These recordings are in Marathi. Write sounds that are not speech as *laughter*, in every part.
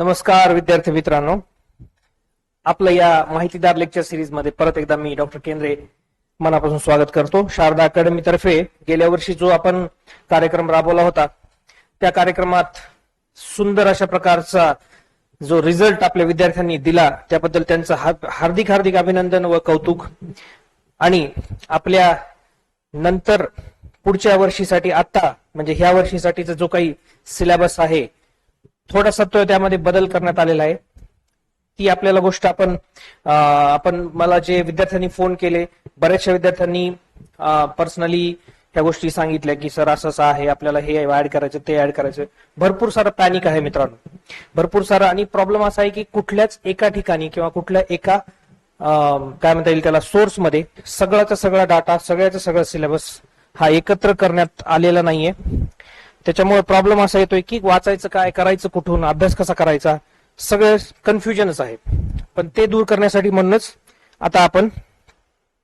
नमस्कार विद्यार्थी मित्रांनो. आपलं या माहितीदार लेक्चर सिरीजमध्ये परत एकदा मी डॉक्टर केंद्रे मनापासून स्वागत करतो. शारदा अकॅडमीतर्फे गेल्या वर्षी जो आपण कार्यक्रम राबवला होता त्या कार्यक्रमात सुंदर अशा प्रकारचा जो रिझल्ट आपल्या विद्यार्थ्यांनी दिला त्याबद्दल त्यांचं हार्दिक हार्दिक अभिनंदन व कौतुक. आणि आपल्या नंतर पुढच्या वर्षीसाठी आता म्हणजे ह्या वर्षीसाठीचा जो काही सिलेबस आहे थोडासा तो त्यामध्ये बदल करण्यात आलेला आहे. ती आपल्याला गोष्ट आपण आपण मला जे विद्यार्थ्यांनी फोन केले बऱ्याचशा विद्यार्थ्यांनी पर्सनली त्या गोष्टी सांगितल्या की सर असं असं आहे आपल्याला हे ऍड करायचं ते ऍड करायचं. भरपूर सारं पॅनिक आहे मित्रांनो. भरपूर सारा आणि प्रॉब्लेम असा आहे की कुठल्याच एका ठिकाणी किंवा कुठल्या एका अं, काय म्हणता येईल त्याला सोर्समध्ये सगळ्याचा सगळा डाटा सगळ्याचा सगळा सिलेबस हा एकत्र करण्यात आलेला नाहीये. त्याच्यामुळे प्रॉब्लेम असा येतोय की वाचायचं काय करायचं कुठून अभ्यास कसा करायचा सगळं कन्फ्युजनच आहे. पण ते दूर करण्यासाठी म्हणूनच आता आपण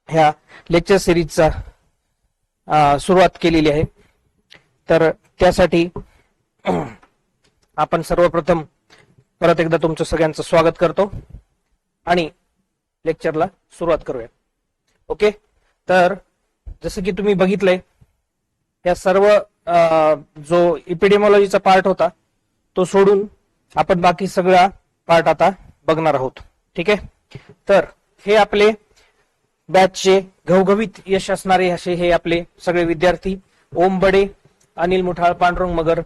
ह्या लेक्चर सिरीजचा सुरुवात केलेली आहे. तर त्यासाठी आपण सर्वप्रथम परत एकदा तुमचं सगळ्यांचं स्वागत करतो आणि लेक्चरला सुरुवात करूया. ओके तर जसं की तुम्ही बघितलंय या सर्व जो इपिडेमॉलॉजीचा पार्ट होता तो सोडून आपण बाकी सगळा पार्ट आता बघणार आहोत. ठीक आहे? तर हे आपले बॅचचे घवघवीत यश असणारे असे हे आपले सगळे विद्यार्थी ओम बडे अनिल मुठाळ पांडुरंग मगर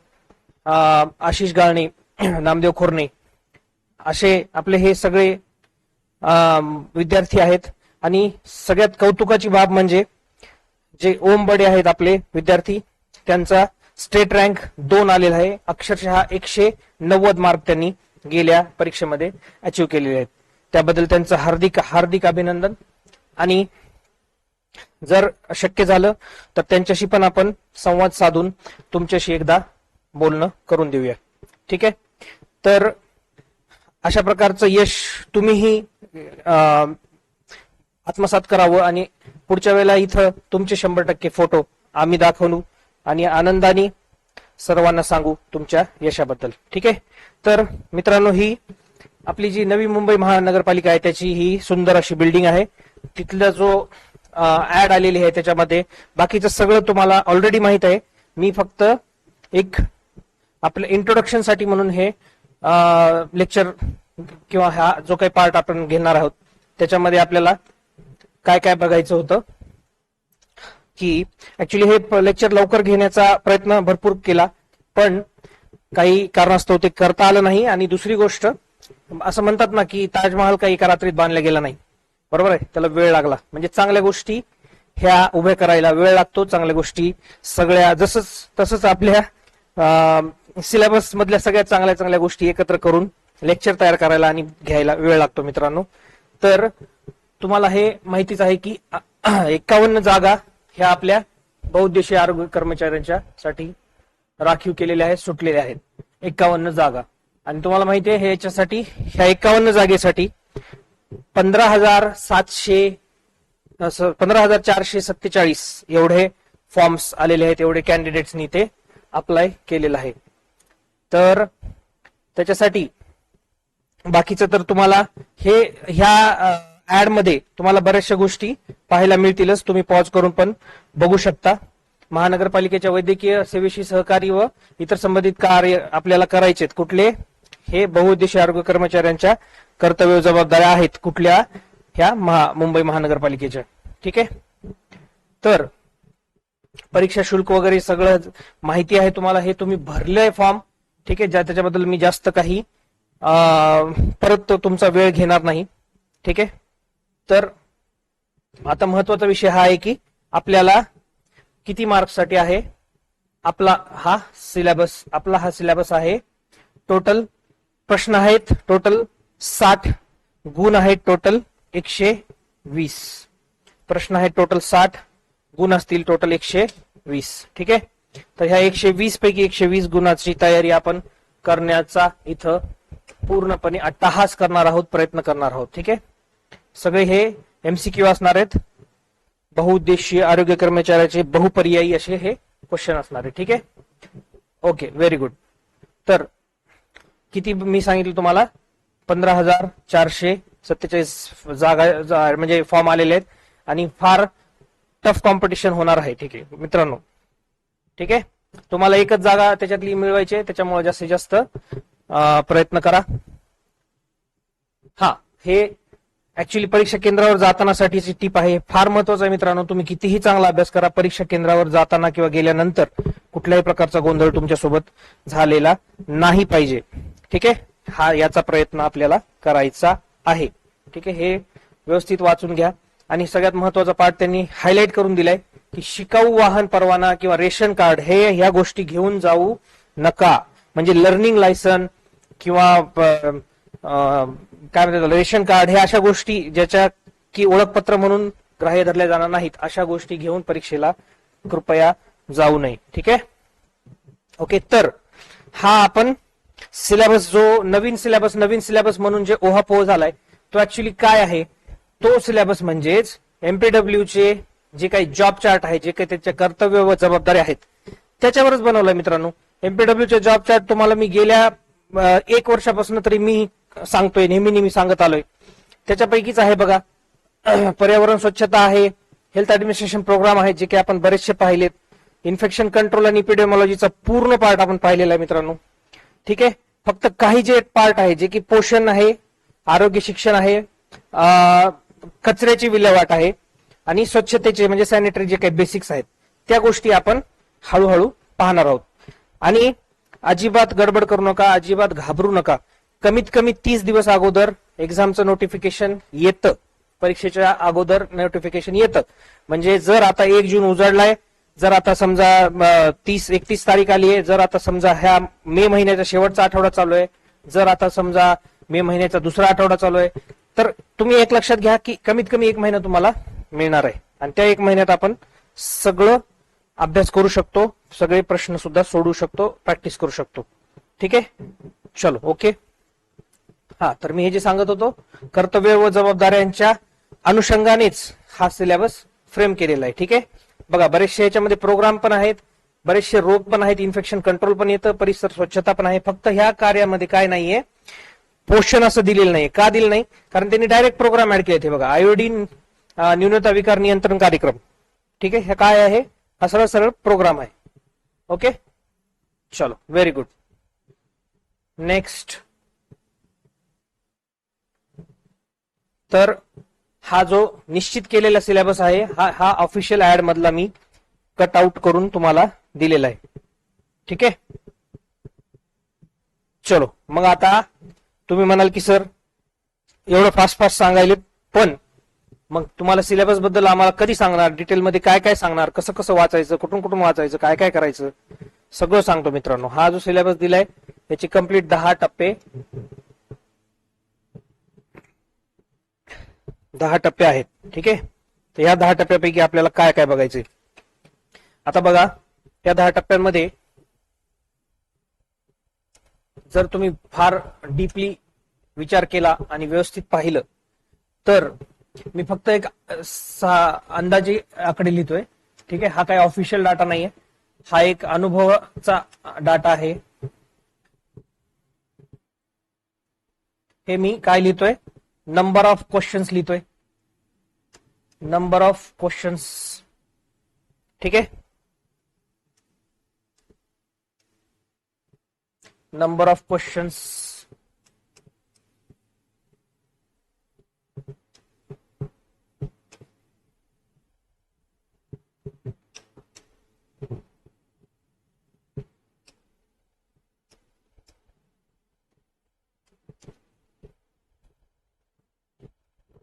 अं, आशिष गाळणे *clears throat* नामदेव खोरणे असे आपले हे सगळे अं, विद्यार्थी आहेत. आणि सगळ्यात कौतुकाची बाब म्हणजे जे ओम बडे आहेत आपले विद्यार्थी त्यांचा स्टेट रँक दोन आलेला आहे. अक्षरशः एकशे नव्वद मार्क त्यांनी गेल्या परीक्षेमध्ये अचीव केलेले आहेत. त्याबद्दल त्यांचं हार्दिक हार्दिक अभिनंदन. आणि जर शक्य झालं तर त्यांच्याशी पण आपण संवाद साधून तुमच्याशी एकदा बोलणं करून देऊया. ठीक आहे? तर अशा प्रकारचं यश तुम्हीही अं, आत्मसात करावं आणि पुढच्या वेळेला इथं तुमचे शंभर टक्के फोटो आम्ही दाखवू आणि आनंदाने सर्वांना सांगू तुमच्या यशाबद्दल. ठीक आहे? तर मित्रांनो ही आपली जी नवी मुंबई महानगरपालिका आहे त्याची ही सुंदर अशी बिल्डिंग आहे. तिथला जो ऍड आलेली आहे त्याच्यामध्ये बाकीचं सगळं तुम्हाला ऑलरेडी माहीत आहे. मी फक्त एक आपल्या इंट्रोडक्शनसाठी म्हणून हे लेक्चर किंवा हा जो काही पार्ट आपण घेणार आहोत त्याच्यामध्ये आपल्याला काय काय बघायचं होतं की ऍक्च्युली हे लेक्चर लवकर घेण्याचा प्रयत्न भरपूर केला. पण काही कारणास्तव ते करता आलं नाही. आणि दुसरी गोष्ट असं म्हणतात ना की ताजमहाल काही एका रात्रीत बांधला गेला नाही. बरोबर आहे? त्याला वेळ लागला. म्हणजे चांगल्या गोष्टी ह्या उभ्या करायला वेळ लागतो. चांगल्या गोष्टी सगळ्या जसंच तसंच आपल्या सिलेबस मधल्या सगळ्या चांगल्या चांगल्या गोष्टी एकत्र करून लेक्चर तयार करायला आणि घ्यायला वेळ लागतो मित्रांनो. तर तुम्हाला हे माहितीच आहे की एकावन्न जागा ह्या आपल्या बहुउद्देशीय आरोग्य कर्मचाऱ्यांच्या साठी राखीव केलेल्या आहेत सुटलेल्या आहेत. एकावन्न जागा. आणि तुम्हाला माहिती आहे हे याच्यासाठी ह्या एकावन्न जागेसाठी पंधरा हजार सातशे पंधरा हजार चारशे सत्तेचाळीस एवढे फॉर्म्स आलेले आहेत एवढे कॅन्डिडेट्सनी ते अप्लाय केलेलं आहे. तर त्याच्यासाठी बाकीचं तर तुम्हाला हे ह्या ऍडमध्ये तुम्हाला बऱ्याचशा गोष्टी पाहायला मिळतीलच. तुम्ही पॉज करून पण बघू शकता. महानगरपालिकेच्या वैद्यकीय सेवेशी सहकारी व इतर संबंधित कार्य आपल्याला करायचे कुठले? हे बहुउद्देशीय आरोग्य कर्मचाऱ्यांच्या कर्तव्य जबाबदाऱ्या आहेत. कुठल्या? ह्या महा मुंबई महानगरपालिकेच्या. ठीक आहे? तर परीक्षा शुल्क वगैरे सगळं माहिती आहे तुम्हाला. हे तुम्ही भरलंय फॉर्म ठीक आहे? ज्या त्याच्याबद्दल मी जास्त काही परत तुमचा वेळ घेणार नाही. ठीक आहे? तर आता महत्त्वाचा विषय हा आहे की आपल्याला किती मार्क्ससाठी आहे? आपला हा सिलेबस आपला हा सिलेबस आहे. टोटल प्रश्न आहेत. टोटल साठ गुण आहेत. टोटल एकशे वीस. प्रश्न आहेत. टोटल साठ गुण असतील. टोटल एकशे वीस. ठीक आहे? तर ह्या एकशे वीस पैकी एकशे वीस गुणाची तयारी आपण करण्याचा इथं पूर्णपणे अट्टाहास करणार आहोत प्रयत्न करणार आहोत. ठीक आहे? सगळे हे एमसीक्यू असणार आहेत. बहुउद्देशीय आरोग्य कर्मचाऱ्याचे बहुपर्यायी असे हे क्वेश्चन असणार आहे. ठीक आहे? ओके व्हेरी गुड तर किती मी सांगितलं तुम्हाला? पंधरा हजार चारशे सत्तेचाळीस जागा जा- म्हणजे फॉर्म आलेले आहेत. आणि फार टफ कॉम्पिटिशन होणार आहे. ठीक आहे मित्रांनो. ठीक आहे? तुम्हाला एकच जागा त्याच्यातली मिळवायची आहे. त्याच्यामुळे जास्तीत जास्त प्रयत्न करा. हा हे ऍक्च्युली परीक्षा केंद्रावर जातानासाठीची टीप आहे. फार महत्वाचं आहे मित्रांनो तुम्ही कितीही चांगला अभ्यास करा परीक्षा केंद्रावर जाताना किंवा गेल्यानंतर कुठल्याही प्रकारचा गोंधळ तुमच्यासोबत झालेला नाही पाहिजे. ठीक आहे? हा याचा प्रयत्न आपल्याला करायचा आहे. ठीक आहे? हे व्यवस्थित वाचून घ्या. आणि सगळ्यात महत्त्वाचा पार्ट त्यांनी हायलाईट करून दिलाय की शिकाऊ वाहन परवाना किंवा रेशन कार्ड हे ह्या गोष्टी घेऊन जाऊ नका. म्हणजे लर्निंग लायसन किंवा काय म्हणतात रेशन कार्ड हे अशा गोष्टी ज्याच्या की ओळखपत्र म्हणून ग्राह्य धरल्या जाणार नाहीत अशा गोष्टी घेऊन परीक्षेला कृपया जाऊ नये. ठीक आहे? ओके तर हा आपण सिलेबस जो नवीन सिलेबस नवीन सिलेबस म्हणून जे ओहापोह झालाय तो ऍक्च्युली काय आहे? तो सिलेबस म्हणजेच एमपीडब्ल्यू चे जे काही जॉब चार्ट आहे जे काही त्याचे कर्तव्य व जबाबदारी आहेत त्याच्यावरच बनवलंय मित्रांनो. एमपीडब्ल्यू चे जॉब चार्ट तुम्हाला मी गेल्या एक वर्षापासून तरी मी सांगतोय नेहमी नेहमी सांगत आलोय. त्याच्यापैकीच आहे बघा *clears throat* पर्यावरण स्वच्छता आहे हेल्थ ऍडमिनिस्ट्रेशन प्रोग्राम आहे जे की आपण बरेचसे पाहिलेत. इन्फेक्शन कंट्रोल आणि इपिडेमॉलॉजीचा पूर्ण पार्ट आपण पाहिलेला आहे मित्रांनो. ठीक आहे? फक्त काही जे पार्ट आहे जे की पोषण आहे आरोग्य शिक्षण आहे कचऱ्याची विल्हेवाट आहे आणि स्वच्छतेचे म्हणजे सॅनिटरी जे काही बेसिक्स आहेत त्या गोष्टी आपण हळूहळू पाहणार आहोत. आणि अजिबात गडबड करू नका अजिबात घाबरू नका. कमीत कमी तीस दिवस अगोदर एक्झामचं नोटिफिकेशन येतं. परीक्षेच्या अगोदर नोटिफिकेशन येतं. म्हणजे जर आता एक जून उजाडलाय जर आता समजा तीस एकतीस तारीख आली आहे जर आता समजा ह्या मे महिन्याचा शेवटचा आठवडा चालू आहे जर आता समजा मे महिन्याचा दुसरा आठवडा चालू आहे तर तुम्ही एक लक्षात घ्या की कमीत कमी एक महिना तुम्हाला मिळणार आहे. आणि त्या एक महिन्यात आपण सगळं अभ्यास करू शकतो सगळे प्रश्न सुद्धा सोडू शकतो प्रॅक्टिस करू शकतो. ठीक आहे? चलो ओके हा तर मी हे जे सांगत होतो कर्तव्य व जबाबदाऱ्यांच्या अनुषंगानेच हा सिलेबस फ्रेम केलेला आहे ठीक आहे? बघा बरेचसे याच्यामध्ये प्रोग्राम पण आहेत बरेचसे रोग पण आहेत इन्फेक्शन कंट्रोल पण येतं परिसर स्वच्छता पण आहे फक्त ह्या कार्यामध्ये काय नाहीये पोषण असं दिलेलं नाही का दिलं नाही? कारण त्यांनी डायरेक्ट प्रोग्राम ऍड केले बघा आयोडीन न्यूनता विकार नियंत्रण कार्यक्रम. ठीक आहे? हे काय आहे? हा सरळ सरळ प्रोग्राम आहे. ओके? चलो व्हेरी गुड नेक्स्ट तर हा जो निश्चित केलेला सिलेबस आहे हा हा ऑफिशियल ऍड मधला मी कट आउट करून तुम्हाला दिलेला आहे. ठीक आहे? चलो मग आता तुम्ही म्हणाल की सर एवढं फास्ट फास्ट सांगायले पण मग तुम्हाला सिलेबसबद्दल आम्हाला कधी सांगणार? डिटेलमध्ये काय काय सांगणार? कसं कसं वाचायचं? कुठून कुठून वाचायचं? काय काय करायचं? सगळं सांगतो मित्रांनो. हा जो सिलेबस दिलाय याचे कंप्लीट दहा टप्पे दहा टप्पे आहेत. ठीक आहे? तर या दहा टप्प्यापैकी आपल्याला काय काय बघायचे आता बघा या दहा टप्प्यांमध्ये जर तुम्ही फार डीपली विचार केला आणि व्यवस्थित पाहिलं तर मी फक्त एक अ, अंदाजे आकडे लिहितोय. ठीक आहे? हा काही ऑफिशियल डाटा नाहीये. हा एक अनुभवाचा डाटा आहे. हे मी काय लिहितोय? नंबर ऑफ क्वेश्चन्स लिहितोय नंबर ऑफ क्वेश्चन्स ठीक आहे नंबर ऑफ क्वेश्चन्स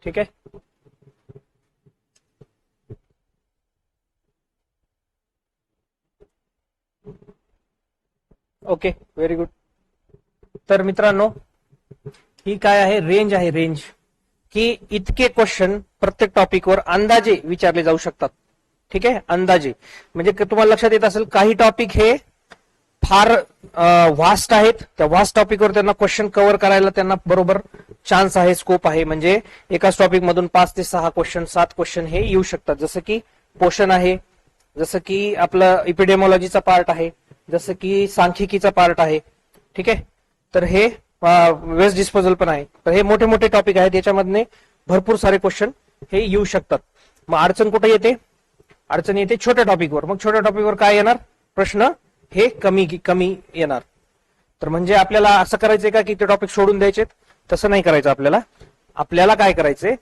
ठीक आहे? ओके व्हेरी गुड तर मित्रांनो ही काय आहे? रेंज आहे रेंज की इतके क्वेश्चन प्रत्येक टॉपिकवर अंदाजे विचारले जाऊ शकतात. ठीक आहे? अंदाजे. म्हणजे तुम्हाला लक्षात येत असेल काही टॉपिक हे फार व्हास्ट आहेत. त्या व्हास्ट टॉपिकवर त्यांना क्वेश्चन कव्हर करायला त्यांना बरोबर चान्स आहे स्कोप आहे. म्हणजे एकाच टॉपिक मधून पाच ते सहा क्वेश्चन सात क्वेश्चन हे येऊ शकतात. जसं की पोषण आहे जसं की आपलं इपिडेमॉलॉजीचा पार्ट आहे जसं की सांख्यिकीचा पार्ट आहे. ठीक आहे? तर हे वेस्ट डिस्पोजल पण आहे. तर हे मोठे मोठे टॉपिक आहेत. याच्यामधने भरपूर सारे क्वेश्चन हे येऊ शकतात. मग अडचण कुठे येते? अडचण येते छोट्या टॉपिकवर मग छोट्या टॉपिकवर काय येणार? प्रश्न हे कमी कमी येणार. तर म्हणजे आपल्याला असं करायचंय का की ते टॉपिक सोडून द्यायचे तसं नाही करायचं आपल्याला. आपल्याला काय करायचंय?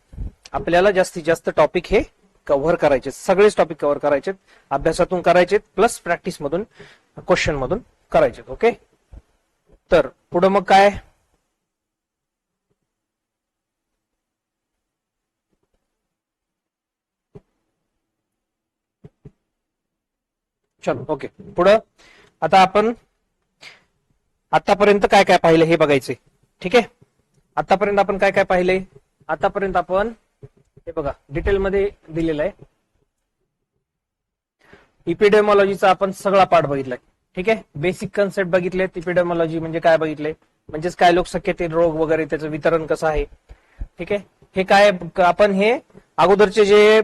आपल्याला जास्तीत जास्त टॉपिक हे कव्हर करायचे. सगळेच टॉपिक कव्हर करायचे. अभ्यासातून करायचे. प्लस प्रॅक्टिस मधून क्वेश्चन मधून करायचे. ओके तर पुढं मग काय? चलो ओके पुढं आता आपण आतापर्यंत काय काय पाहिलं हे बघायचे ठीक आहे? आतापर्यंत आपण काय काय पाहिलंय? आतापर्यंत आपण हे बघा डिटेलमध्ये दिलेलं आहे. इपिडेमॉलॉजीचा आपण सगळा पाठ बघितलाय. ठीक आहे? बेसिक कन्सेप्ट बघितले इपिडेमॉलॉजी म्हणजे काय बघितले म्हणजेच काय लोकसंख्येतील रोग वगैरे त्याचं वितरण कसं आहे? ठीक आहे? हे काय आपण हे अगोदरचे जे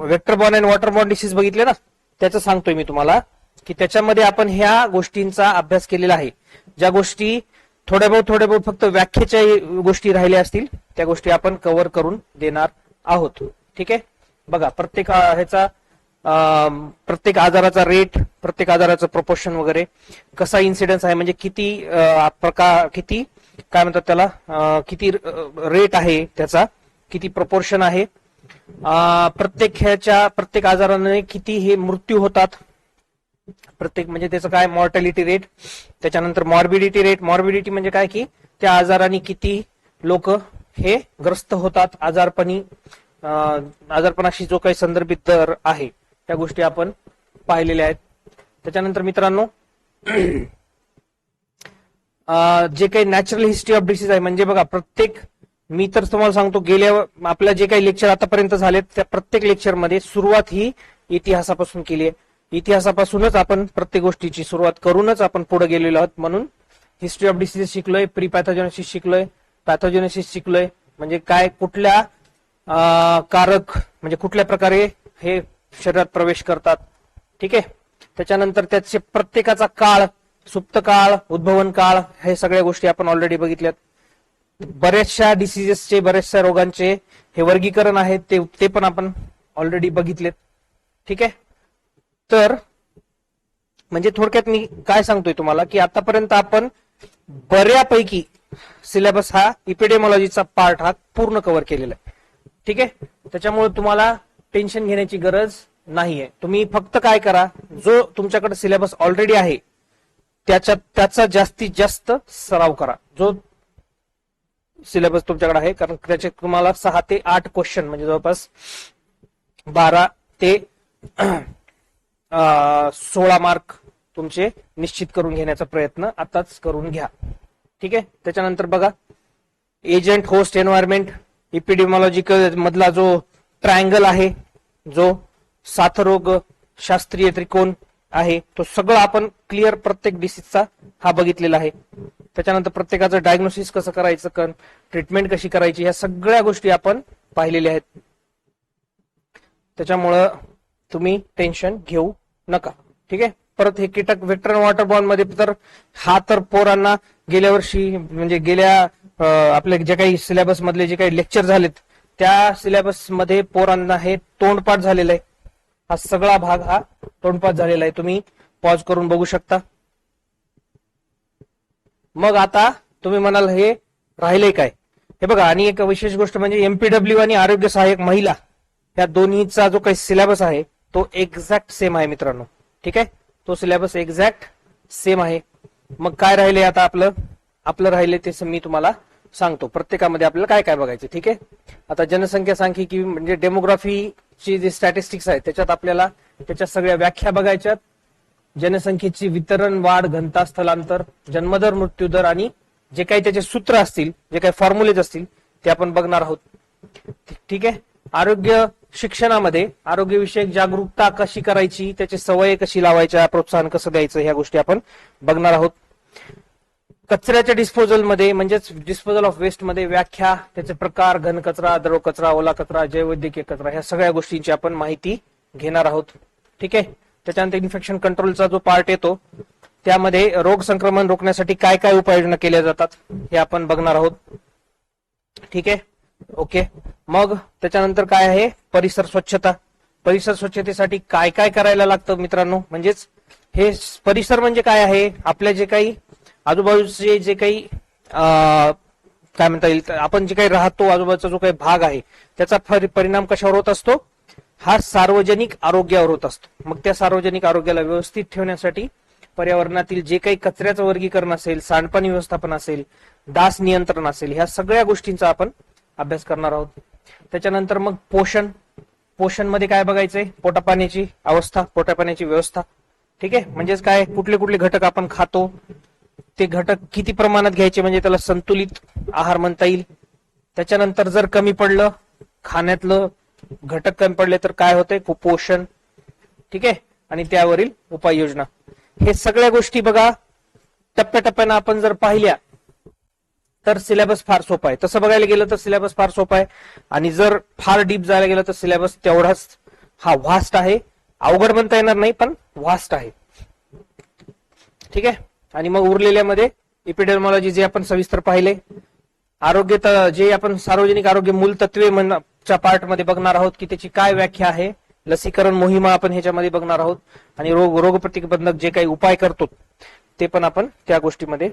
vector Bon and water born disease बघितले ना? त्याचं सांगतोय मी तुम्हाला की त्याच्यामध्ये आपण ह्या गोष्टींचा अभ्यास केलेला आहे. ज्या गोष्टी थोड्या बहुत थोड्या बहुत फक्त व्याख्येच्या गोष्टी राहिल्या असतील त्या गोष्टी आपण कव्हर करून देणार आहोत. ठीक आहे? बघा प्रत्येक ह्याचा प्रत्येक आजाराचा रेट प्रत्येक आजाराचं प्रोपोर्शन वगैरे कसा इन्सिडन्स आहे म्हणजे किती प्रकार किती काय म्हणतात त्याला किती रेट आहे त्याचा किती प्रपोर्शन आहे प्रत्येक ह्याच्या प्रत्येक आजाराने किती हे मृत्यू होतात प्रत्येक म्हणजे त्याचं काय मॉर्टॅलिटी रेट त्याच्यानंतर मॉर्बिडिटी रेट मॉर्बिडिटी म्हणजे काय की त्या आजाराने किती लोक हे ग्रस्त होतात आजारपणी आजारपणाशी जो काही संदर्भित दर आहे त्या गोष्टी आपण पाहिलेल्या आहेत. त्याच्यानंतर मित्रांनो जे काही नॅचरल हिस्ट्री ऑफ डिसीज आहे म्हणजे बघा प्रत्येक मी तर तुम्हाला सांगतो गेल्या आपल्या जे काही लेक्चर आतापर्यंत झालेत त्या प्रत्येक लेक्चरमध्ये सुरुवात ही इतिहासापासून केली आहे. इतिहासापासूनच आपण प्रत्येक गोष्टीची सुरुवात करूनच आपण पुढे गेलेलो आहोत म्हणून हिस्ट्री ऑफ डिसीज शिकलोय प्री पॅथोजेनेसिस शिकलोय पॅथोजेनेसिस शिकलोय. म्हणजे काय कुठल्या कारक म्हणजे कुठल्या प्रकारे हे शरीरात प्रवेश करतात. ठीक आहे? त्याच्यानंतर त्याचे प्रत्येकाचा काळ सुप्त काळ उद्भवन काळ हे सगळ्या गोष्टी आपण ऑलरेडी बघितल्यात. बऱ्याचशा डिसिजेसचे बऱ्याचशा रोगांचे हे वर्गीकरण आहे ते ते पण आपण ऑलरेडी बघितलेत. ठीक आहे? तर म्हणजे थोडक्यात मी काय सांगतोय तुम्हाला की आतापर्यंत आपण बऱ्यापैकी सिलेबस हा इपिडेमॉलॉजीचा पार्ट हा पूर्ण कव्हर केलेला आहे. ठीक आहे? त्याच्यामुळे तुम्हाला टेन्शन घेण्याची गरज नाहीये. तुम्ही फक्त काय करा जो तुमच्याकडे सिलेबस ऑलरेडी आहे त्याच्या त्याचा जास्तीत जास्त सराव करा. जो सिलेबस तुमच्याकडे आहे कारण त्याचे तुम्हाला सहा ते आठ क्वेश्चन म्हणजे जवळपास बारा ते सोळा मार्क तुमचे निश्चित करून घेण्याचा प्रयत्न आताच करून घ्या. ठीक आहे? त्याच्यानंतर बघा. एजंट होस्ट एन्व्हायरमेंट इपिडिमॉलॉजिकल मधला जो ट्रायंगल आहे जो साथरोग शास्त्रीय त्रिकोण आहे तो सगळं आपण क्लिअर प्रत्येक डिसीजचा हा बघितलेला आहे. त्याच्यानंतर प्रत्येकाचं डायग्नोसिस कसं करायचं ट्रीटमेंट कशी करायची ह्या सगळ्या गोष्टी आपण पाहिलेल्या आहेत. त्याच्यामुळं तुम्ही टेन्शन घेऊ नका. ठीक आहे? परत हे कीटक वेक्टर वॉटर बॉलमध्ये तर हा तर पोरांना गेल्या वर्षी म्हणजे गेल्या आपल्या आपले जे काही सिलेबस मधले जे काही लेक्चर झालेत त्या सिलेबसमध्ये पोरांना हे तोंडपाठ झालेलं आहे. हा सगळा भाग हा तोंडपाठ झालेला आहे. तुम्ही पॉज करून बघू शकता. मग आता तुम्ही म्हणाल हे राहिलंय काय? हे बघा आणि एक विशेष गोष्ट म्हणजे एमपीडब्ल्यू आणि आरोग्य सहाय्यक महिला या दोन्हीचा जो काही सिलेबस आहे तो एक्झॅक्ट सेम आहे मित्रांनो. ठीक आहे? तो सिलेबस एक्झॅक्ट सेम आहे. मग काय राहिले आता आपलं? आपलं राहिले ते मी तुम्हाला सांगतो. प्रत्येकामध्ये आपल्याला काय काय बघायचं ठीक आहे? आता जनसंख्या सांख्यिकी म्हणजे डेमोग्राफीची जे स्टॅटिस्टिक्स आहे त्याच्यात आपल्याला त्याच्या सगळ्या व्याख्या बघायच्यात. जनसंख्येची वितरण वाढ घनता स्थलांतर जन्मदर मृत्यूदर आणि जे काही त्याचे सूत्र असतील जे काही फॉर्म्युलेज असतील ते आपण बघणार आहोत. ठीक आहे? आरोग्य शिक्षणामध्ये आरोग्यविषयक जागरूकता कशी करायची त्याची सवय कशी लावायच्या प्रोत्साहन कसं द्यायचं ह्या गोष्टी आपण बघणार आहोत. कचऱ्याच्या डिस्पोजलमध्ये म्हणजेच डिस्पोजल ऑफ वेस्टमध्ये व्याख्या त्याचे प्रकार घन कचरा द्रव कचरा ओला कचरा जैवैद्यकीय कचरा ह्या सगळ्या गोष्टींची आपण माहिती घेणार आहोत. ठीक आहे? त्याच्यानंतर इन्फेक्शन कंट्रोलचा जो पार्ट येतो त्यामध्ये रोग संक्रमण रोखण्यासाठी काय काय उपाययोजना केल्या जातात हे आपण बघणार आहोत. ठीक आहे? ओके. मग त्याच्यानंतर काय आहे? परिसर स्वच्छता. परिसर स्वच्छतेसाठी काय काय करायला लागतं मित्रांनो? म्हणजेच हे परिसर म्हणजे काय आहे? आपल्या जे काही आजूबाजूचे जे काही काय म्हणता येईल? आपण जे काही राहतो आजूबाजूचा जो काही भाग आहे त्याचा फर- परिणाम कशावर होत असतो? हा सार्वजनिक आरोग्यावर होत असतो. मग त्या सार्वजनिक आरोग्याला व्यवस्थित ठेवण्यासाठी पर्यावरणातील जे काही कचऱ्याचं वर्गीकरण असेल सांडपाणी व्यवस्थापन असेल डास नियंत्रण असेल ह्या सगळ्या गोष्टींचा आपण अभ्यास करणार आहोत. त्याच्यानंतर मग पोषण. पोषणमध्ये काय बघायचंय? पोटापाण्याची अवस्था पोटापाण्याची व्यवस्था. ठीक आहे? म्हणजेच काय? कुठले कुठले घटक आपण खातो ते घटक किती प्रमाणात घ्यायचे म्हणजे त्याला संतुलित आहार म्हणता येईल. त्याच्यानंतर जर कमी पडलं खाण्यातलं घटक कमी पडले तर काय होतंय? कुपोषण. ठीक आहे? आणि त्यावरील उपाययोजना. हे सगळ्या गोष्टी बघा. टप्प्याटप्प्यानं आपण जर पाहिल्या तर सिलेबस फार सोपा आहे. तसं बघायला गेलं तर सिलेबस फार सोपा आहे. आणि जर फार डीप जायला गेलं तर सिलेबस तेवढाच हा व्हास्ट आहे. अवघड म्हणता येणार नाही पण व्हास्ट आहे. ठीक आहे? आणि मग उरलेल्यामध्ये इपिडेमॉलॉजी जे आपण सविस्तर पाहिले आरोग्य जे आपण सार्वजनिक आरोग्य मूलतत्वे च्या पार्टमध्ये बघणार आहोत की त्याची काय व्याख्या आहे लसीकरण मोहिमा आपण ह्याच्यामध्ये बघणार आहोत. आणि रोग रोगप्रतिबंधक जे काही उपाय करतो ते पण आपण त्या गोष्टीमध्ये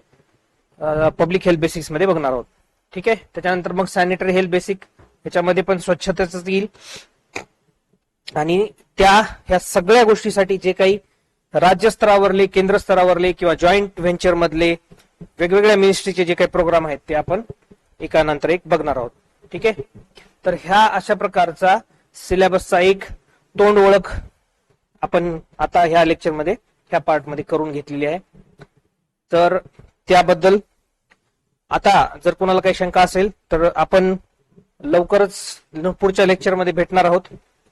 पब्लिक हेल्थ बेसिक्समध्ये बघणार आहोत. ठीक आहे? त्याच्यानंतर मग सॅनिटरी हेल्थ बेसिक ह्याच्यामध्ये पण स्वच्छतेच येईल. आणि त्या ह्या सगळ्या गोष्टीसाठी जे काही राज्य स्तरावरले केंद्र स्तरावरले किंवा जॉईंट व्हेंचर मधले वेगवेगळ्या मिनिस्ट्रीचे जे काही प्रोग्राम आहेत ते आपण एकानंतर एक बघणार आहोत. ठीक आहे? तर ह्या अशा प्रकारचा सिलेबसचा एक तोंड ओळख आपण आता ह्या लेक्चरमध्ये ह्या पार्टमध्ये करून घेतलेली आहे. तर त्याबद्दल आता जर कोणाला काही शंका असेल तर आपण लवकरच न- पुढच्या लेक्चरमध्ये भेटणार आहोत.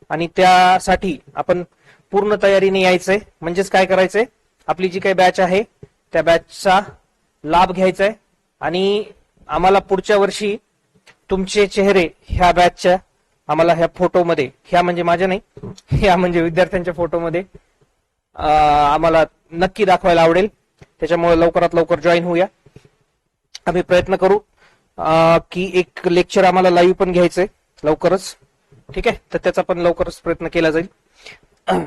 आणि त्यासाठी आपण पूर्ण तयारीने यायचंय. म्हणजेच काय करायचंय? आपली जी काही बॅच आहे त्या बॅचचा लाभ घ्यायचा आहे आणि आम्हाला पुढच्या वर्षी तुमचे चेहरे ह्या बॅचच्या आम्हाला ह्या फोटोमध्ये ह्या म्हणजे माझ्या नाही ह्या म्हणजे विद्यार्थ्यांच्या फोटोमध्ये आम्हाला नक्की दाखवायला आवडेल. त्याच्यामुळे लवकरात लवकर जॉईन होऊया. आम्ही प्रयत्न करू की एक लेक्चर आम्हाला लाईव्ह पण घ्यायचंय लवकरच. ठीक आहे? तर त्याचा पण लवकरच प्रयत्न केला जाईल. *clears throat*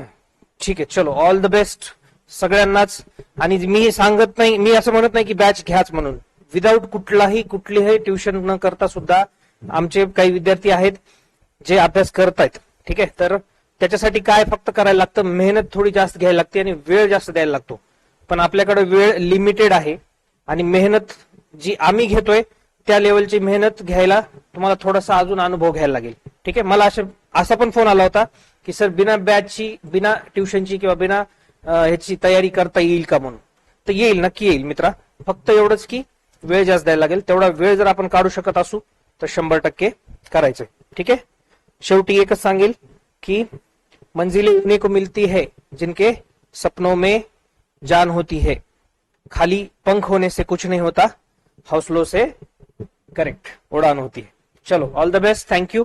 ठीक आहे चलो. ऑल द बेस्ट सगळ्यांनाच. आणि मी सांगत नाही मी असं म्हणत नाही की बॅच घ्याच म्हणून. विदाऊट कुठलाही कुठलीही ट्युशन न करता सुद्धा आमचे काही विद्यार्थी आहेत जे अभ्यास करतायत. ठीक आहे? तर त्याच्यासाठी काय फक्त करायला लागतं? मेहनत थोडी जास्त घ्यायला लागते आणि वेळ जास्त द्यायला लागतो. पण आपल्याकडे वेळ लिमिटेड आहे आणि मेहनत जी आम्ही घेतोय त्या लेवलची मेहनत घ्यायला तुम्हाला थोडासा अजून अनुभव घ्यायला लागेल. ठीक आहे? मला अशा असा पण फोन आला होता की सर बिना बॅचची बिना ट्युशनची किंवा बिना ह्याची तयारी करता येईल का म्हणून? तर येईल नक्की येईल मित्रा. फक्त एवढंच की वेळ जास्त द्यायला लागेल. तेवढा वेळ जर आपण काढू शकत असू तर शंभर टक्के करायचंय. ठीक आहे? शेवटी एकच सांगेल की मंजिले उन्हीं को मिलती है जिनके सपनों में जान होती है. खाली पंख होने से कुछ नहीं होता हौसलों से करेक्ट उडान होती चलो ऑल द बेस्ट थँक्यू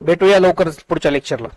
भेटूया लवकरच पुढच्या लेक्चरला